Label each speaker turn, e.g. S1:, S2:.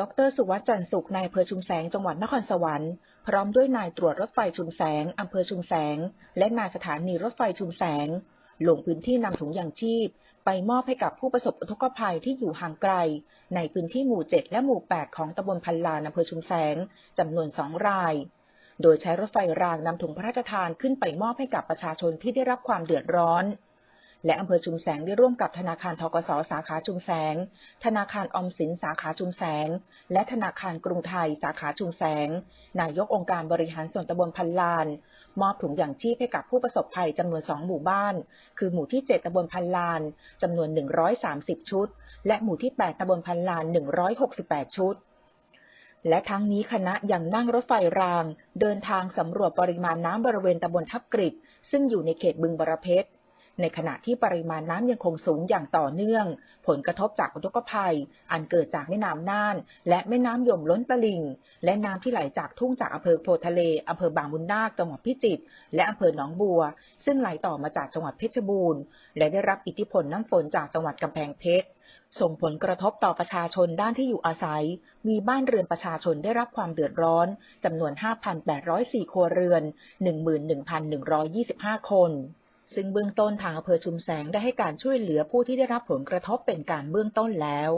S1: ดรสุวัสด์จันสุขนายอำเภอชุมแสงจังหวัดนครสวรรค์พร้อมด้วยนายตรวจรถไฟชุมแสงอำเภอชุมแสง และนายสถานีรถไฟชุมแสง ลงพื้นที่นำถุงยางชีพ ไปมอบให้กับผู้ประสบอุทกภัยที่อยู่ห่างไกล ในพื้นที่หมู่ 7 และหมู่ 8 ของตำบลพันลานอำเภอชุมแสงจำนวนสองราย โดยใช้รถไฟรางนำถุงพระราชทานขึ้นไปมอบให้กับประชาชนที่ได้รับความเดือดร้อน และอำเภอชุมแสงได้ร่วมกับธนาคารทกสสาขาชุมแสง ธนาคารอมสินสาขาชุมแสง และธนาคารกรุงไทยสาขาชุมแสง นายกองค์การบริหารส่วนตำบลพันลาน มอบถุงอย่างชีพให้กับผู้ประสบภัยจำนวนสองหมู่บ้าน คือหมู่ที่ 7ตำบลพันลานจำนวน 130 ชุด และหมู่ที่ 8ตำบลพันลาน 168 ชุดและทั้งนี้คณะยังนั่งรถไฟราง เดินทางสำรวจปริมาณน้ำบริเวณตำบลทับกริดซึ่งอยู่ในเขตบึงบรเพชร ในขณะที่ปริมาณน้ำยังคงสูงอย่างต่อเนื่อง ผลกระทบจากอุทกภัย อันเกิดจากแม่น้ำน่าน และแม่น้ำยมล้นตลิ่ง และน้ำที่ไหลจากทุ่งจากอำเภอโพทะเลอำเภอบางบุญนาคจังหวัดพิจิตรและอำเภอหนองบัว ซึ่งไหลต่อมาจากจังหวัดเพชรบูรณ์ และได้รับอิทธิพลน้ำฝนจากจังหวัดกำแพงเพชรส่งผลกระทบต่อประชาชนด้านที่อยู่อาศัย มีบ้านเรือนประชาชนได้รับความเดือดร้อน จำนวน 5,804 ครัวเรือน 11,125 คน ซึ่งเบื้องต้นทางอำเภอชุมแสงได้ให้การช่วยเหลือผู้ที่ได้รับผลกระทบเป็นการเบื้องต้นแล้ว